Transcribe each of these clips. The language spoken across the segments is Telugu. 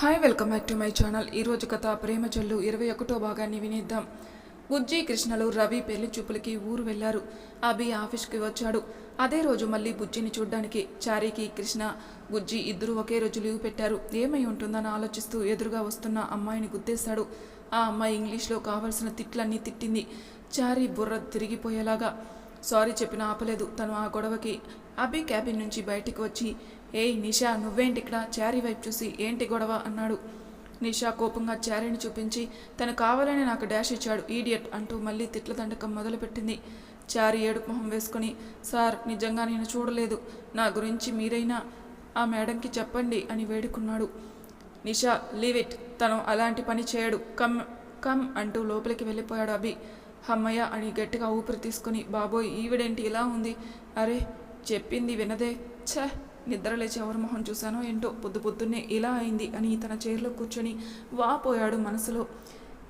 Hi welcome back to my channel. ఈరోజు కథ ప్రేమ చెల్లు ఇరవై ఒకటో భాగాన్ని వినేద్దాం. బుజ్జి కృష్ణలు రవి పెళ్ళి చూపులకి ఊరు వెళ్ళారు. అభి ఆఫీస్కి వచ్చాడు. అదే రోజు మళ్ళీ బుజ్జిని చూడ్డానికి చారీకి కృష్ణ బుజ్జి ఇద్దరు ఒకే రోజు లీవ్ పెట్టారు. ఏమై ఉంటుందని ఆలోచిస్తూ ఎదురుగా వస్తున్న అమ్మాయిని గుద్దేశాడు. ఆ అమ్మాయి ఇంగ్లీష్లో కావలసిన తిట్లన్నీ తిట్టింది. చారీ బుర్ర తిరిగిపోయేలాగా సారీ చెప్పిన ఆపలేదు. తను ఆ గొడవకి. అభి క్యాబిన్ నుంచి బయటికి వచ్చి ఏయ్ నిషా నువ్వేంటి ఇక్కడ చారీ వైపు చూసి ఏంటి గొడవ అన్నాడు. నిషా కోపంగా చారీని చూపించి తను కావాలని నాకు డాష్ ఇచ్చాడు ఈడియట్ అంటూ మళ్ళీ తిట్ల దండకం మొదలుపెట్టింది. చారీ ఏడుపు మొహం వేసుకుని సార్ నిజంగా నేను చూడలేదు. నా గురించి మీరైనా ఆ మేడంకి చెప్పండి అని వేడుకున్నాడు. నిషా లీవ్ ఇట్ తను అలాంటి పని చేయడు. కమ్ కమ్ అంటూ లోపలికి వెళ్ళిపోయాడు అభి. హమ్మయ్య అని గట్టిగా ఊపిరి తీసుకుని బాబోయ్ ఈవిడేంటి ఇలా ఉంది? అరే చెప్పింది వినదే. ఛ! నిద్ర లేచి ఎవరి మొహం చూశానో ఏంటో పొద్దు పొద్దున్నే ఇలా అయింది అని తన చైర్లో కూర్చొని వాపోయాడు మనసులో.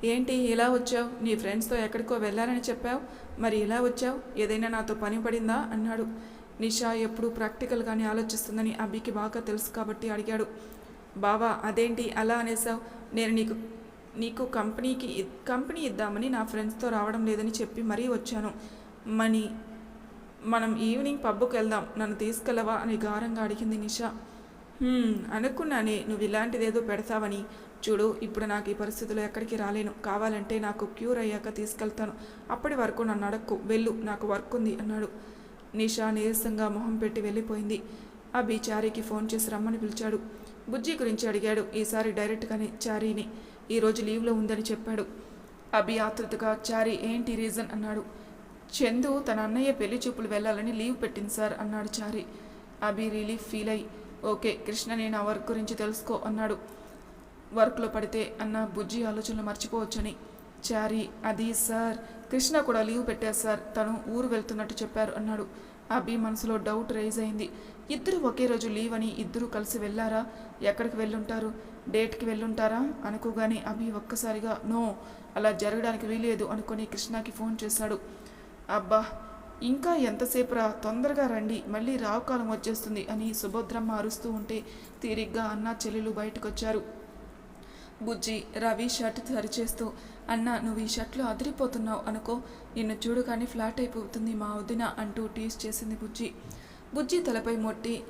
ఏంటి ఇలా వచ్చావు? నీ ఫ్రెండ్స్తో ఎక్కడికో వెళ్ళాలని చెప్పావు? మరి ఇలా వచ్చావు? ఏదైనా నాతో పని పడిందా? అన్నాడు. నిషా ఎప్పుడూ ప్రాక్టికల్గానే ఆలోచిస్తుందని అభికి బాగా తెలుసు కాబట్టి అడిగాడు. బావా అదేంటి అలా అనేసావు నేను నీకు నీకు కంపెనీకి కంపెనీ ఇద్దామని నా ఫ్రెండ్స్తో రావడం లేదని చెప్పి మరీ వచ్చాను. మనీ మనం ఈవినింగ్ పబ్బుకి వెళ్దాం నన్ను తీసుకెళ్ళవా అని గారంగా అడిగింది నిషా. అనుకున్నానే నువ్వు ఇలాంటిదేదో పెడతావని. చూడు ఇప్పుడు నాకు ఈ పరిస్థితిలో ఎక్కడికి రాలేను. కావాలంటే నాకు క్యూర్ అయ్యాక తీసుకెళ్తాను. అప్పటి వరకు నన్ను అడక్కు. వెళ్ళు నాకు వర్క్ ఉంది అన్నాడు. నిషా నీరసంగా మొహం పెట్టి వెళ్ళిపోయింది. అభి చారీకి ఫోన్ చేసి రమ్మని పిలిచాడు. బుజ్జి గురించి అడిగాడు ఈసారి డైరెక్ట్గానే చారీని. ఈరోజు లీవ్లో ఉందని చెప్పాడు. అభి ఆతృతగా చారీ ఏంటి రీజన్ అన్నాడు. చందు తన అన్నయ్య పెళ్ళి చూపులు వెళ్ళాలని లీవ్ పెట్టింది సార్ అన్నాడు చారి. అభి రిలీఫ్ ఫీల్ అయ్యి ఓకే కృష్ణ నేను ఆ వర్క్ గురించి తెలుసుకో అన్నాడు. వర్క్లో పడితే అన్న బుజ్జి ఆలోచనలు మర్చిపోవచ్చని. చారి అది సార్ కృష్ణ కూడా లీవ్ పెట్టారు సార్ తను ఊరు వెళ్తున్నట్టు చెప్పారు అన్నాడు. అభి మనసులో డౌట్ రైజ్ అయింది. ఇద్దరు ఒకే రోజు లీవ్ అని ఇద్దరు కలిసి వెళ్ళారా? ఎక్కడికి వెళ్ళుంటారు? డేట్కి వెళ్ళుంటారా? అనుకోగానే అభి ఒక్కసారిగా నో అలా జరగడానికి వీలేదు అనుకొని కృష్ణకి ఫోన్ చేశాడు. అబ్బా ఇంకా ఎంతసేపు రా తొందరగా రండి మళ్ళీ రావు కాలం వచ్చేస్తుంది అని సుభద్రమ్మ అరుస్తూ ఉంటే తీరిగ్గా అన్న చెల్లెలు బయటకొచ్చారు. బుజ్జి రవి షర్ట్ సరిచేస్తూ అన్న నువ్వు ఈ షర్ట్లో అదిరిపోతున్నావు అనుకో నిన్ను చూడగానే ఫ్లాట్ అయిపోతుంది మా వదిన అంటూ టీస్ చేసింది బుజ్జి. బుజ్జి తలపై మొట్టి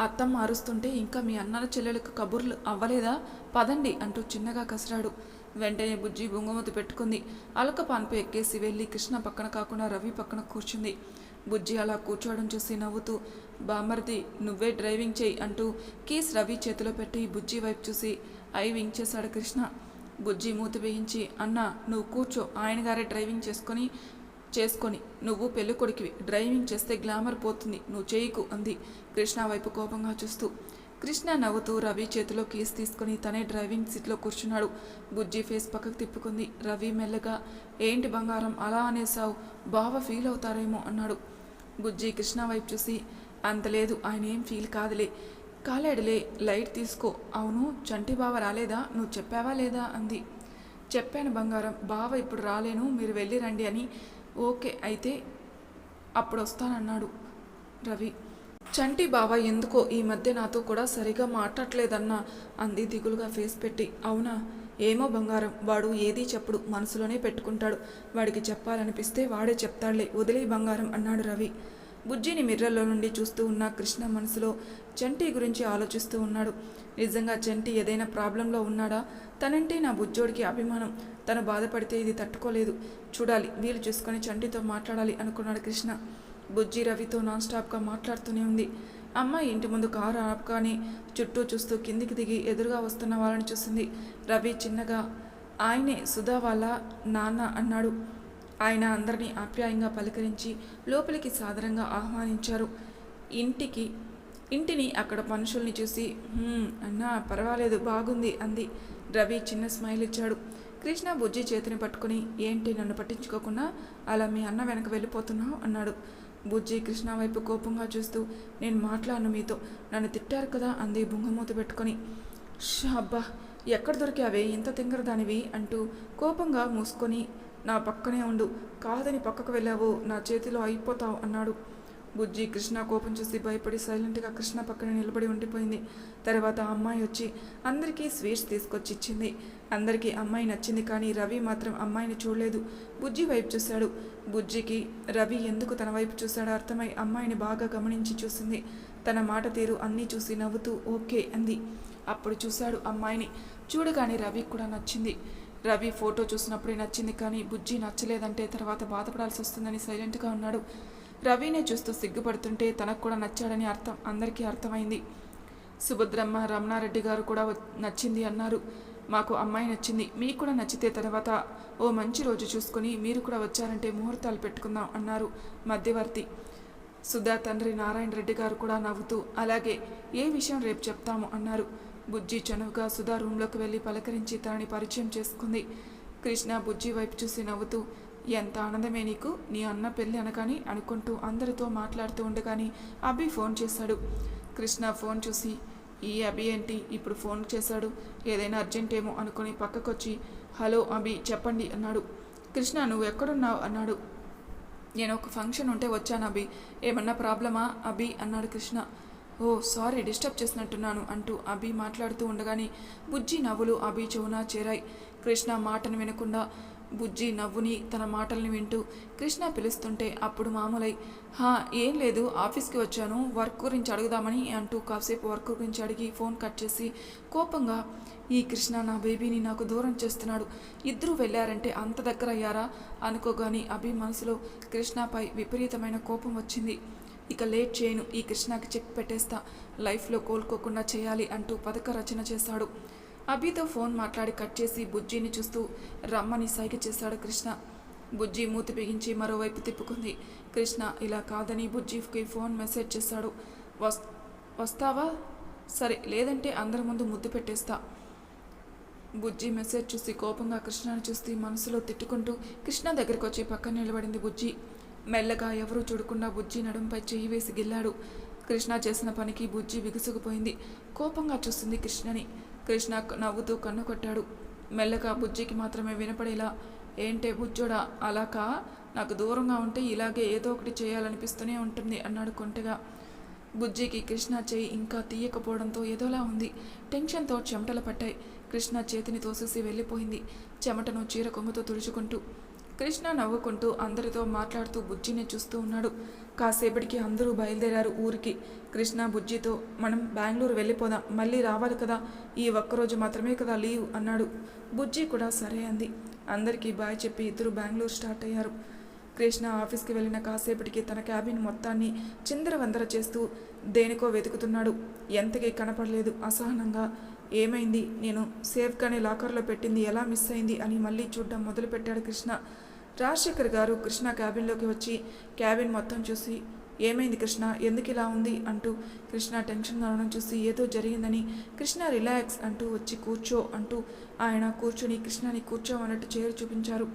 అత్తమ్మ అరుస్తుంటే ఇంకా మీ అన్నల చెల్లెలకు కబుర్లు అవ్వలేదా? పదండి అంటూ చిన్నగా కసిరాడు. వెంటనే బుజ్జి బొంగమూతి పెట్టుకుంది. అలక పాన్పు ఎక్కేసి వెళ్ళి కృష్ణ పక్కన కాకుండా రవి పక్కన కూర్చుంది. బుజ్జి అలా కూర్చోవడం చూసి నవ్వుతూ బామర్ది నువ్వే డ్రైవింగ్ చేయి అంటూ కీస్ రవి చేతిలో పెట్టి బుజ్జి వైపు చూసి ఐ వింగ్ కృష్ణ బుజ్జి మూత వేయించి అన్న నువ్వు కూర్చో. ఆయన గారే డ్రైవింగ్ చేసుకొని చేసుకొని. నువ్వు పెళ్ళికొడుకివి. డ్రైవింగ్ చేస్తే గ్లామర్ పోతుంది. నువ్వు చేయకు అంది. కృష్ణ వైపు కోపంగా చూస్తూ కృష్ణ నవ్వుతూ రవి చేతిలో కీస్ తీసుకుని తనే డ్రైవింగ్ సీట్లో కూర్చున్నాడు. బుజ్జి ఫేస్ పక్కకు తిప్పుకుంది. రవి మెల్లగా ఏంటి బంగారం అలా అనేసావు బావ ఫీల్ అవుతారేమో అన్నాడు. బుజ్జి కృష్ణ వైపు చూసి అంతలేదు ఆయన ఏం ఫీల్ కాదులే. కాలేడులే లైట్ తీసుకో. అవును చంటి బావ రాలేదా? నువ్వు చెప్పావా లేదా? అంది. చెప్పాను బంగారం బావ ఇప్పుడు రాలేను మీరు వెళ్ళి రండి అని ఓకే అయితే అప్పుడు వస్తానన్నాడు. రవి చంటి బావ ఎందుకో ఈ మధ్య నాతో కూడా సరిగా మాట్లాడలేదన్నా అంది దిగులుగా ఫేస్ పెట్టి. అవునా? ఏమో బంగారం. వాడు ఏదీ చెప్పడు. మనసులోనే పెట్టుకుంటాడు. వాడికి చెప్పాలనిపిస్తే వాడే చెప్తాడులే. వదిలే బంగారం అన్నాడు రవి. బుజ్జిని మిర్రల్లో నుండి చూస్తూ ఉన్న కృష్ణ మనసులో చంటి గురించి ఆలోచిస్తూ ఉన్నాడు. నిజంగా చంటి ఏదైనా ప్రాబ్లంలో ఉన్నాడా? తనంటే నా బుజ్జోడికి అభిమానం. తను బాధపడితే ఇది తట్టుకోలేదు. చూడాలి. వీలు చూసుకొని చంటితో మాట్లాడాలి అనుకున్నాడు కృష్ణ. బుజ్జి రవితో నాన్ స్టాప్గా మాట్లాడుతూనే ఉంది. అమ్మాయి ఇంటి ముందు కారు ఆపగానే చుట్టూ చూస్తూ కిందికి దిగి ఎదురుగా వస్తున్న వాళ్ళని చూసింది. రవి చిన్నగా ఆయనే సుధా వాళ్ళ నాన్న అన్నాడు. ఆయన అందరినీ ఆప్యాయంగా పలకరించి లోపలికి సాదరంగా ఆహ్వానించారు. ఇంటికి ఇంటిని అక్కడ మనుషుల్ని చూసి అన్నా పర్వాలేదు బాగుంది అంది. రవి చిన్న స్మైల్ ఇచ్చాడు. కృష్ణ బుజ్జి చేతిని పట్టుకుని ఏంటి నన్ను పట్టించుకోకుండా అలా మీ అన్న వెనక వెళ్ళిపోతున్నావు అన్నాడు. బుజ్జి కృష్ణ వైపు కోపంగా చూస్తూ నేను మాట్లాడను మీతో. నన్ను తిట్టారు కదా అంది బుంగమూత పెట్టుకొని. "ష్, ఎక్కడ దొరికావే? ఇంత తింగరదానివి అంటూ కోపంగా మూసుకొని నా పక్కనే ఉండు. కాదని పక్కకు వెళ్ళావు. నా చేతిలో అయిపోతావు అన్నాడు. బుజ్జి కృష్ణ కోపం చూసి భయపడి సైలెంట్గా కృష్ణ పక్కన నిలబడి ఉండిపోయింది. తర్వాత అమ్మాయి వచ్చి అందరికీ స్వీట్స్ తీసుకొచ్చి ఇచ్చింది. అందరికీ అమ్మాయి నచ్చింది కానీ రవి మాత్రం అమ్మాయిని చూడలేదు. బుజ్జి వైపు చూశాడు. బుజ్జికి రవి ఎందుకు తన వైపు చూశాడో అర్థమై అమ్మాయిని బాగా గమనించి చూసింది. తన మాట తీరు అన్నీ చూసి నవ్వుతూ ఓకే అంది. అప్పుడు చూశాడు అమ్మాయిని. చూడగానే రవి కూడా నచ్చింది. రవి ఫోటో చూసినప్పుడే నచ్చింది కానీ బుజ్జి నచ్చలేదంటే తర్వాత బాధపడాల్సి వస్తుందని సైలెంట్గా ఉన్నాడు. రవినే చూస్తూ సిగ్గుపడుతుంటే తనకు కూడా నచ్చాడని అర్థం అందరికీ అర్థమైంది. సుభద్రమ్మ రమణారెడ్డి గారు కూడా నచ్చింది అన్నారు. మాకు అమ్మాయి నచ్చింది మీకు కూడా నచ్చితే తర్వాత ఓ మంచి రోజు చూసుకొని మీరు కూడా వచ్చారంటే ముహూర్తాలు పెట్టుకుందాం అన్నారు మధ్యవర్తి. సుధా తండ్రి నారాయణ రెడ్డి గారు కూడా నవ్వుతూ అలాగే ఏ విషయం రేపు చెప్తాము అన్నారు. బుజ్జి చనువుగా సుధా రూంలోకి వెళ్ళి పలకరించి తనని పరిచయం చేసుకుంది. కృష్ణ బుజ్జి వైపు చూసి నవ్వుతూ ఎంత ఆనందమే నీకు? నీ అన్న పెళ్ళి అనగాని అనుకుంటూ అందరితో మాట్లాడుతూ ఉండగాని అభి ఫోన్ చేశాడు. కృష్ణ ఫోన్ చూసి ఈ అభి ఏంటి? ఇప్పుడు ఫోన్ చేశాడు. ఏదైనా అర్జెంట్ ఏమో అనుకుని పక్కకొచ్చి హలో అభి చెప్పండి అన్నాడు. కృష్ణ నువ్వు ఎక్కడున్నావు? అన్నాడు. నేను ఒక ఫంక్షన్ ఉంటే వచ్చాను అభి. ఏమన్నా ప్రాబ్లమా? అభి అన్నాడు కృష్ణ. ఓ సారీ డిస్టర్బ్ చేసినట్టున్నాను అంటూ అభి మాట్లాడుతూ ఉండగానే బుజ్జి నవ్వులు అభి చెవున చేరాయి. కృష్ణ మాటను వినకుండా బుజ్జి నవ్వుని తన మాటల్ని వింటూ కృష్ణ పిలుస్తుంటే అప్పుడు మామూలై హా ఏం లేదు ఆఫీస్కి వచ్చాను వర్క్ గురించి అడుగుదామని అంటూ కాసేపు వర్క్ గురించి అడిగి ఫోన్ కట్ చేసి కోపంగా ఈ కృష్ణ నా బేబీని నాకు దూరం చేస్తున్నాడు ఇద్దరు వెళ్ళారంటే అంత దగ్గర అయ్యారా? అనుకోగాని అభి మనసులో కృష్ణపై విపరీతమైన కోపం వచ్చింది. ఇక లేట్ చేయను ఈ కృష్ణకి చెక్ పెట్టేస్తా లైఫ్లో కోలుకోకుండా చేయాలి అంటూ పథక రచన చేశాడు. అభితో ఫోన్ మాట్లాడి కట్ చేసి బుజ్జిని చూస్తూ రమ్మని సైగ చేశాడు కృష్ణ. బుజ్జి మూతి బిగించి మరోవైపు తిప్పుకుంది. కృష్ణ ఇలా కాదని బుజ్జికి ఫోన్ మెసేజ్ చేశాడు. వస్ వస్తావా? సరే లేదంటే అందరి ముందు ముద్దు పెట్టేస్తా. బుజ్జి మెసేజ్ చూసి కోపంగా కృష్ణని చూసి మనసులో తిట్టుకుంటూ కృష్ణ దగ్గరికి వచ్చి పక్కన నిలబడింది బుజ్జి. మెల్లగా ఎవరూ చూడకుండా బుజ్జి నడుంపై చెయ్యి వేసి గిల్లాడు. కృష్ణ చేసిన పనికి బుజ్జి బిగుసుకుపోయింది కోపంగా చూస్తుంది కృష్ణని. కృష్ణ నవ్వుతూ కన్ను కొట్టాడు. మెల్లగా బుజ్జికి మాత్రమే వినపడేలా ఏంటే బుజ్జోడా అలాకా నాకు దూరంగా ఉంటే ఇలాగే ఏదో ఒకటి చేయాలనిపిస్తూనే ఉంటుంది అన్నాడు కొంటగా. బుజ్జికి కృష్ణ చేయి ఇంకా తీయకపోవడంతో ఏదోలా ఉంది. టెన్షన్తో చెమటలు పట్టాయి. కృష్ణ చేతిని తోసేసి వెళ్ళిపోయింది. చెమటను చీర కొమ్ముతో తుడుచుకుంటూ కృష్ణ నవ్వుకుంటూ అందరితో మాట్లాడుతూ బుజ్జిని చూస్తూ ఉన్నాడు. కాసేపటికి అందరూ బయలుదేరారు ఊరికి. కృష్ణ బుజ్జితో మనం బెంగళూరు వెళ్ళిపోదాం మళ్ళీ రావాలి కదా ఈ ఒక్కరోజు మాత్రమే కదా లీవ్ అన్నాడు. బుజ్జి కూడా సరే అంది. అందరికీ బాయ్ చెప్పి ఇద్దరు బెంగళూరు స్టార్ట్ అయ్యారు. కృష్ణ ఆఫీస్కి వెళ్ళిన కాసేపటికి తన క్యాబిన్ మొత్తాన్ని చిందరవందర చేస్తూ దేనికో వెతుకుతున్నాడు. ఎంతకీ కనపడలేదు. అసహనంగా ఏమైంది? నేను సేఫ్గానే లాకర్లో పెట్టింది ఎలా మిస్ అయింది అని మళ్ళీ చూడడం మొదలుపెట్టాడు కృష్ణ. రాజశేఖర్ గారు కృష్ణ క్యాబిన్లోకి వచ్చి క్యాబిన్ మొత్తం చూసి ఏమైంది కృష్ణ? ఎందుకు ఇలా ఉంది? అంటూ కృష్ణ టెన్షన్ కావడం చూసి ఏదో జరిగిందని కృష్ణ రిలాక్స్ అంటూ వచ్చి కూర్చో అంటూ ఆయన కూర్చొని కృష్ణని కూర్చోమన్నట్టు చేరు చూపించారు.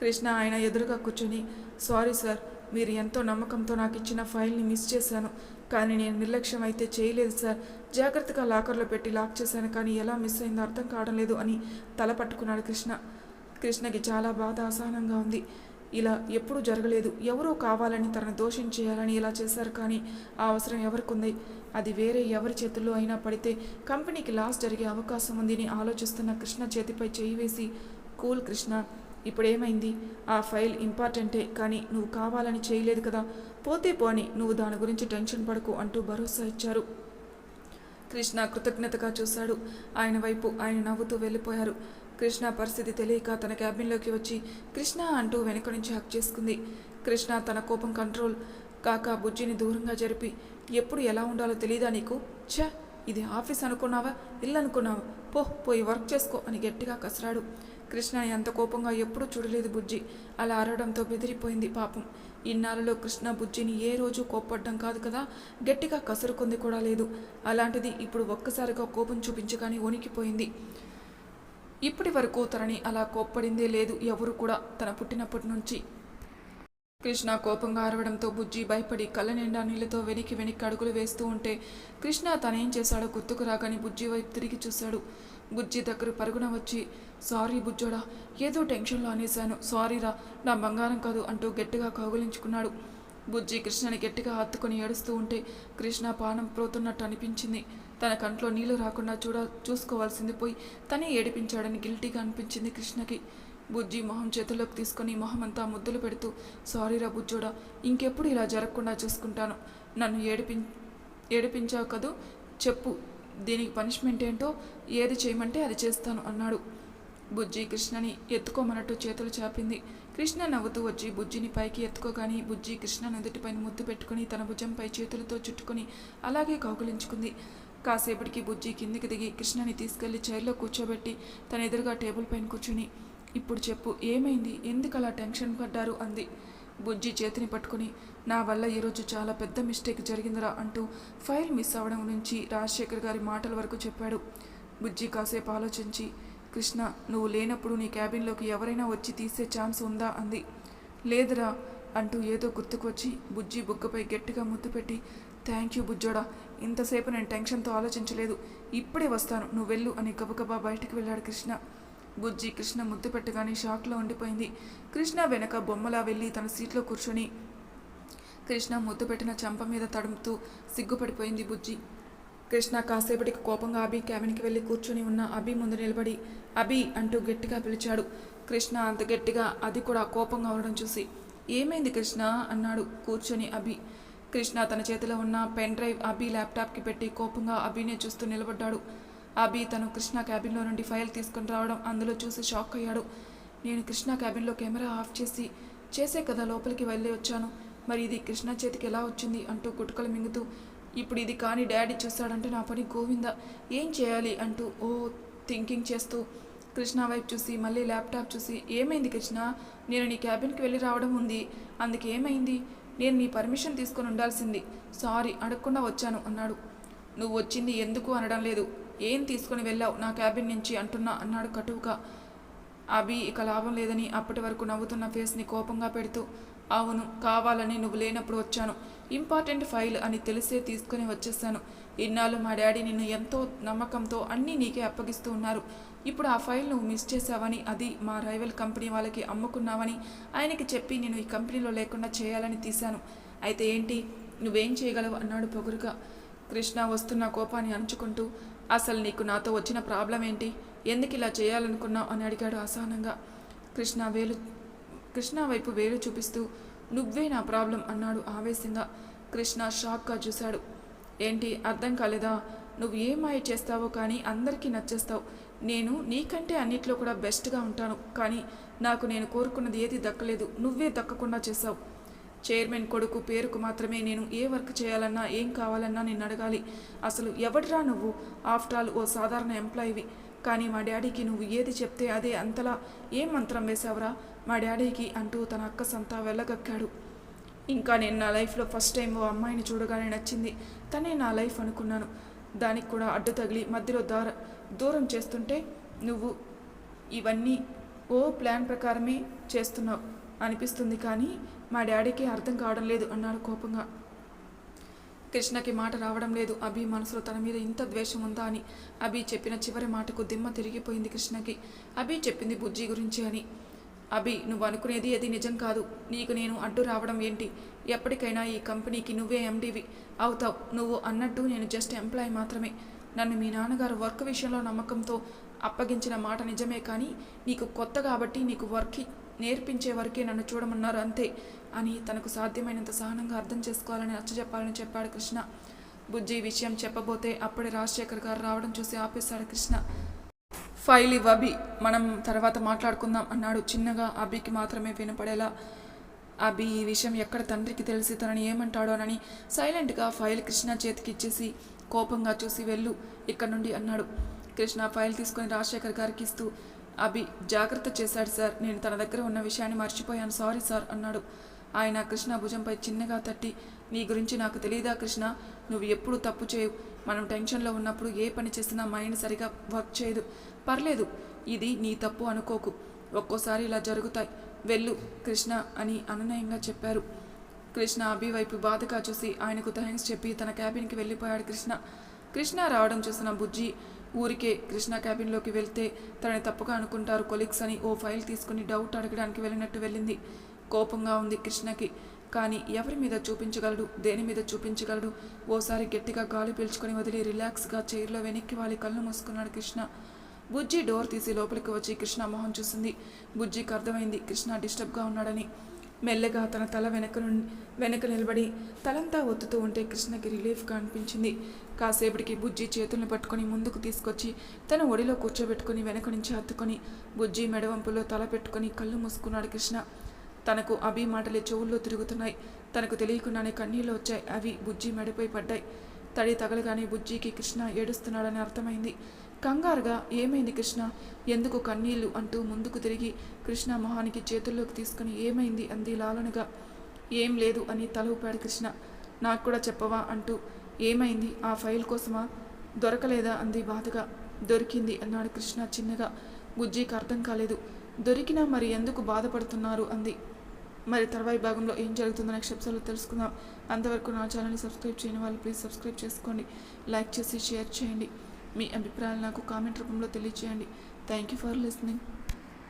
కృష్ణ ఆయన ఎదురుగా కూర్చొని సారీ సార్ మీరు ఎంతో నమ్మకంతో నాకు ఇచ్చిన ఫైల్ని మిస్ చేశాను కానీ నేను నిర్లక్ష్యం అయితే చేయలేదు సార్. జాగ్రత్తగా లాకర్లో పెట్టి లాక్ చేశాను కానీ ఎలా మిస్ అయిందో అర్థం కావడం లేదు అని తల పట్టుకున్నాడు కృష్ణ. కృష్ణకి చాలా బాధ అసహనంగా ఉంది. ఇలా ఎప్పుడూ జరగలేదు. ఎవరో కావాలని తనను దోషం చేయాలని ఇలా చేశారు కానీ ఆ అవసరం ఎవరికి ఉంది అది వేరే ఎవరి చేతుల్లో అయినా పడితే కంపెనీకి లాస్ జరిగే అవకాశం ఉంది అని ఆలోచిస్తున్న కృష్ణ చేతిపై చేయి వేసి కూల్ కృష్ణ ఇప్పుడేమైంది? ఆ ఫైల్ ఇంపార్టెంటే కానీ నువ్వు కావాలని చేయలేదు కదా. పోతే పోని నువ్వు దాని గురించి టెన్షన్ పడకు అంటూ భరోసా ఇచ్చారు. కృష్ణ కృతజ్ఞతగా చూశాడు. ఆయన వైపు ఆయన నవ్వుతూ వెళ్ళిపోయారు. కృష్ణ పరిస్థితి తెలియక తన క్యాబిన్లోకి వచ్చి కృష్ణ అంటూ వెనుక నుంచి హక్ చేసుకుంది. కృష్ణ తన కోపం కంట్రోల్ కాక బుజ్జిని దూరంగా జరిపి ఎప్పుడు ఎలా ఉండాలో తెలియదా నీకు? ఛ ఇది ఆఫీస్ అనుకున్నావా? ఇల్లు అనుకున్నావా? పో పోయి వర్క్ చేసుకో అని గట్టిగా కసరాడు. కృష్ణ ఎంత కోపంగా ఎప్పుడూ చూడలేదు బుజ్జి. అలా అరవడంతో బెదిరిపోయింది పాపం. ఇన్నాళ్ళలో కృష్ణ బుజ్జిని ఏ రోజు కోప్పడ్డం కాదు కదా? గట్టిగా కసురుకుంది కూడా లేదు. అలాంటిది ఇప్పుడు ఒక్కసారిగా కోపం చూపించగానే వణికిపోయింది. ఇప్పటి వరకు తనని అలా కోప్పడిందే లేదు ఎవరు కూడా తన పుట్టినప్పటి నుంచి. కృష్ణ కోపంగా అరవడంతో బుజ్జి భయపడి కళ్ళ నిండా నీళ్ళతో వెనక్కి వెనక్కి అడుగులు వేస్తూ ఉంటే కృష్ణ తనేం చేశాడో గుర్తుకు రాగానే బుజ్జి వైపు తిరిగి చూశాడు. బుజ్జి దగ్గర పరుగున వచ్చి సారీ బుజ్జోడా ఏదో టెన్షన్లో అనేశాను. సారీరా నా బంగారం కాదు అంటూ గట్టిగా కౌగులించుకున్నాడు. బుజ్జి కృష్ణని గట్టిగా హత్తుకొని ఏడుస్తూ ఉంటే కృష్ణ పానం పోతున్నట్టు అనిపించింది. తన కంట్లో నీళ్ళు రాకుండా చూడ చూసుకోవాల్సింది పోయి తనే ఏడిపించాడని గిల్టీగా అనిపించింది కృష్ణకి. బుజ్జి మొహం చేతుల్లోకి తీసుకొని మొహం అంతా ముద్దులు పెడుతూ సారీరా బుజ్జోడా ఇంకెప్పుడు ఇలా జరగకుండా చూసుకుంటాను. నన్ను ఏడిపిం ఏడిపించావు కదూ చెప్పు. దీనికి పనిష్మెంట్ ఏంటో ఏది చేయమంటే అది చేస్తాను అన్నాడు. బుజ్జి కృష్ణని ఎత్తుకోమన్నట్టు చేతులు చాపింది. కృష్ణ నవ్వుతూ వచ్చి బుజ్జిని పైకి ఎత్తుకోగాని బుజ్జి కృష్ణ నుదుటిపైన ముద్దు పెట్టుకుని తన భుజంపై చేతులతో చుట్టుకుని అలాగే కౌగులించుకుంది. కాసేపటికి బుజ్జి కిందికి దిగి కృష్ణని తీసుకెళ్ళి చైర్లో కూర్చోబెట్టి తన ఎదురుగా టేబుల్ పైన కూర్చుని ఇప్పుడు చెప్పు ఏమైంది? ఎందుకు అలా టెన్షన్ పడ్డారు? అంది. బుజ్జి చేతిని పట్టుకుని నా వల్ల ఈరోజు చాలా పెద్ద మిస్టేక్ జరిగిందిరా అంటూ ఫైల్ మిస్ అవ్వడం నుంచి రాజశేఖర్ గారి మాటల వరకు చెప్పాడు. బుజ్జి కాసేపు ఆలోచించి కృష్ణ నువ్వు లేనప్పుడు నీ క్యాబిన్లోకి ఎవరైనా వచ్చి తీసే ఛాన్స్ ఉందా? అంది. లేదురా అంటూ ఏదో గుర్తుకొచ్చి బుజ్జి బుగ్గపై గట్టిగా ముద్దు పెట్టి థ్యాంక్ యూ బుజ్జోడా ఇంతసేపు నేను టెన్షన్తో ఆలోచించలేదు. ఇప్పుడే వస్తాను నువ్వు వెళ్ళు అని గబగబా బయటికి వెళ్ళాడు కృష్ణ. బుజ్జి కృష్ణ ముద్దు పెట్టగానే షాక్లో ఉండిపోయింది. కృష్ణ వెనక బొమ్మలా వెళ్ళి తన సీట్లో కూర్చొని కృష్ణ ముద్దు పెట్టిన చంప మీద తడుముతూ సిగ్గుపడిపోయింది బుజ్జి. కృష్ణ కాసేపటికి కోపంగా అభి క్యాబిన్కి వెళ్ళి కూర్చొని ఉన్న అభి ముందు నిలబడి అభి అంటూ గట్టిగా పిలిచాడు. కృష్ణ అంత గట్టిగా అది కూడా కోపంగా ఉండడం చూసి ఏమైంది కృష్ణ? అన్నాడు కూర్చొని అభి. కృష్ణ తన చేతిలో ఉన్న పెన్ డ్రైవ్ అభి ల్యాప్టాప్కి పెట్టి కోపంగా అభినే చూస్తూ నిలబడ్డాడు. అభి తను కృష్ణ క్యాబిన్లో నుండి ఫైల్ తీసుకుని రావడం అందులో చూసి షాక్ అయ్యాడు. నేను కృష్ణ క్యాబిన్లో కెమెరా ఆఫ్ చేసి చేసే కదా లోపలికి వెళ్ళి వచ్చాను. మరి ఇది కృష్ణ చేతికి ఎలా వచ్చింది అంటూ గుటకలు మింగుతూ ఇప్పుడు ఇది కానీ డాడీ చూస్తాడంటే నా పని గోవింద ఏం చేయాలి అంటూ ఓ థింకింగ్ చేస్తూ కృష్ణ వైపు చూసి మళ్ళీ ల్యాప్టాప్ చూసి ఏమైంది కృష్ణ? నేను నీ క్యాబిన్కి వెళ్ళి రావడం ఉంది. అందుకు ఏమైంది? నేను నీ పర్మిషన్ తీసుకొని ఉండాల్సింది. సారీ అడగకుండా వచ్చాను అన్నాడు. నువ్వు వచ్చింది ఎందుకు అనడం లేదు. ఏం తీసుకొని వెళ్ళావు? నా క్యాబిన్ నుంచి అంటున్నా అన్నాడు కటువుగా. అభి ఇక లాభం లేదని అప్పటి వరకు నవ్వుతున్న ఫేస్ని కోపంగా పెడుతూ అవును కావాలని నువ్వు లేనప్పుడు వచ్చాను. ఇంపార్టెంట్ ఫైల్ అని తెలిసే తీసుకుని వచ్చేసాను ఇన్నాళ్ళు మా డాడీ నిన్ను ఎంతో నమ్మకంతో అన్నీ నీకే అప్పగిస్తూ ఉన్నారు. ఇప్పుడు ఆ ఫైల్ నువ్వు మిస్ చేసావని అది మా రైవల్ కంపెనీ వాళ్ళకి అమ్ముకున్నావని ఆయనకి చెప్పి నేను ఈ కంపెనీలో లేకుండా చేయాలని తీశాను. అయితే ఏంటి? నువ్వేం చేయగలవు? అన్నాడు పొగురుగా. కృష్ణ వస్తున్న కోపాన్ని అణుచుకుంటూ అసలు నీకు నాతో వచ్చిన ప్రాబ్లం ఏంటి? ఎందుకు ఇలా చేయాలనుకున్నావు? అని అడిగాడు అసహనంగా. కృష్ణ వేలు కృష్ణ వైపు వేలు చూపిస్తూ నువ్వే నా ప్రాబ్లం అన్నాడు ఆవేశంగా. కృష్ణ షాక్గా చూశాడు. ఏంటి? అర్థం కాలేదా? నువ్వు ఏ మాయ చేస్తావో కానీ అందరికీ నచ్చేస్తావు. నేను నీకంటే అన్నిట్లో కూడా బెస్ట్గా ఉంటాను. కానీ నాకు నేను కోరుకున్నది ఏది దక్కలేదు. నువ్వే దక్కకుండా చేశావు. చైర్మన్ కొడుకు పేరుకు మాత్రమే నేను ఏ వర్క్ చేయాలన్నా ఏం కావాలన్నా నేను అడగాలి. అసలు ఎవడ్రా నువ్వు? ఆఫ్టర్ ఆల్ ఓ సాధారణ ఎంప్లాయీవి. కానీ మా డాడీకి నువ్వు ఏది చెప్తే అదే అంతలా ఏం మంత్రం వేశావురా? మా డాడీకి అంటూ తన అక్క సంతా వెళ్ళగక్కాడు. ఇంకా నేను నా లైఫ్లో ఫస్ట్ టైం ఓ అమ్మాయిని చూడగానే నచ్చింది. తనే నా లైఫ్ అనుకున్నాను. దానికి కూడా అడ్డు తగిలి మధ్యలో దార దూరం చేస్తుంటే నువ్వు ఇవన్నీ ఓ ప్లాన్ ప్రకారమే చేస్తున్నావు. అనిపిస్తుంది కానీ మా డాడీకి అర్థం కావడం లేదు అన్నాడు కోపంగా. కృష్ణకి మాట రావడం లేదు. అభి మనసులో తన మీద ఇంత ద్వేషం ఉందా అని. అభి చెప్పిన చివరి మాటకు దిమ్మ తిరిగిపోయింది కృష్ణకి. అభి చెప్పింది బుజ్జి గురించి అని. అభి నువ్వు అనుకునేది అది నిజం కాదు. నీకు నేను అడ్డు రావడం ఏంటి? ఎప్పటికైనా ఈ కంపెనీకి నువ్వే ఎండివి. అవుతావు. నువ్వు అన్నట్టు నేను జస్ట్ ఎంప్లాయ్ మాత్రమే. నన్ను మీ నాన్నగారు వర్క్ విషయంలో నమ్మకంతో అప్పగించిన మాట నిజమే కానీ నీకు కొత్త కాబట్టి నీకు వర్క్ నేర్పించే వరకే నన్ను చూడమన్నారు అంతే. అని తనకు సాధ్యమైనంత సహనంగా అర్థం చేసుకోవాలని నచ్చజెప్పాలని చెప్పాడు కృష్ణ. బుజ్జి విషయం చెప్పబోతే అప్పుడే రాజశేఖర్ గారు రావడం చూసి ఆపేశాడు కృష్ణ. ఫైల్ ఇవ్వు అభి మనం తర్వాత మాట్లాడుకుందాం అన్నాడు చిన్నగా అభికి మాత్రమే వినపడేలా. అభి ఈ విషయం ఎక్కడ తండ్రికి తెలిసి తనని ఏమంటాడోనని సైలెంట్గా ఫైల్ కృష్ణ చేతికి ఇచ్చేసి కోపంగా చూసి వెళ్ళు ఇక్కడ నుండి అన్నాడు. కృష్ణ ఫైల్ తీసుకొని రాజశేఖర్ గారికి ఇస్తూ అభి జాగ్రత్త చేశాడు సార్. నేను తన దగ్గర ఉన్న విషయాన్ని మర్చిపోయాను. సారీ సార్ అన్నాడు. ఆయన కృష్ణ భుజంపై చిన్నగా తట్టి నీ గురించి నాకు తెలియదా కృష్ణ? నువ్వు ఎప్పుడు తప్పు చేయవు. మనం టెన్షన్లో ఉన్నప్పుడు ఏ పని చేసినా మైండ్ సరిగా వర్క్ చేయదు. పర్లేదు ఇది నీ తప్పు అనుకోకు. ఒక్కోసారి ఇలా జరుగుతాయి. వెళ్ళు కృష్ణ అని అనునయంగా చెప్పారు. కృష్ణ అభి వైపు బాధగా చూసి ఆయనకు థ్యాంక్స్ చెప్పి తన క్యాబిన్కి వెళ్ళిపోయాడు కృష్ణ. కృష్ణ రావడం చూసిన బుజ్జి ఊరికే కృష్ణ క్యాబిన్లోకి వెళ్తే తనని తప్పుగా అనుకుంటారు కొలీగ్స్ అని ఓ ఫైల్ తీసుకుని డౌట్ అడగడానికి వెళ్ళినట్టు వెళ్ళింది. కోపంగా ఉంది కృష్ణకి. కానీ ఎవరి మీద చూపించగలడు? దేని మీద చూపించగలడు? ఓసారి గట్టిగా గాలి పీల్చుకొని వదిలి రిలాక్స్గా చైర్లో వెనక్కి వాలి కళ్ళు మూసుకున్నాడు కృష్ణ. బుజ్జి డోర్ తీసి లోపలికి వచ్చి కృష్ణ మొహం చూసింది. బుజ్జికి అర్థమైంది కృష్ణ డిస్టర్బ్గా ఉన్నాడని. మెల్లగా తన తల వెనక నుండి వెనక నిలబడి తలంతా ఒత్తుతూ ఉంటే కృష్ణకి రిలీఫ్గా అనిపించింది కాసేపటికి బుజ్జి చేతులను పట్టుకొని ముందుకు తీసుకొచ్చి తన ఒడిలో కూర్చోబెట్టుకుని వెనక నుంచి హత్తుకొని బుజ్జి మెడవంపులో తల పెట్టుకొని కళ్ళు మూసుకున్నాడు కృష్ణ. తనకు అభి మాటలే చెవుల్లో తిరుగుతున్నాయి. తనకు తెలియకుండానే కన్నీళ్ళు వచ్చాయి. అవి బుజ్జి మెడపై పడ్డాయి. తడి తగలగానే బుజ్జికి కృష్ణ ఏడుస్తున్నాడని అర్థమైంది. కంగారుగా ఏమైంది కృష్ణ? ఎందుకు కన్నీళ్ళు? అంటూ ముందుకు తిరిగి కృష్ణ మొహానికి చేతుల్లోకి తీసుకుని ఏమైంది? అంది లాలనగా. ఏం లేదు అని తల ఊపాడు కృష్ణ. నాకు కూడా చెప్పవా? అంటూ ఏమైంది? ఆ ఫైల్ కోసమా? దొరకలేదా? అంది బాధగా. దొరికింది అన్నాడు కృష్ణ చిన్నగా. బుజ్జికి అర్థం కాలేదు. దొరికినా మరి ఎందుకు బాధపడుతున్నారు? అంది. మరి తర్వాయి భాగంలో ఏం జరుగుతుందో నెక్స్ట్ ఎపిసోడ్లో తెలుసుకుందాం. అంతవరకు నా ఛానల్ని సబ్స్క్రైబ్ చేయని వాళ్ళు ప్లీజ్ సబ్స్క్రైబ్ చేసుకోండి. లైక్ చేసి షేర్ చేయండి. మీ అభిప్రాయాలు నాకు కామెంట్ రూపంలో తెలియచేయండి. Thank you for listening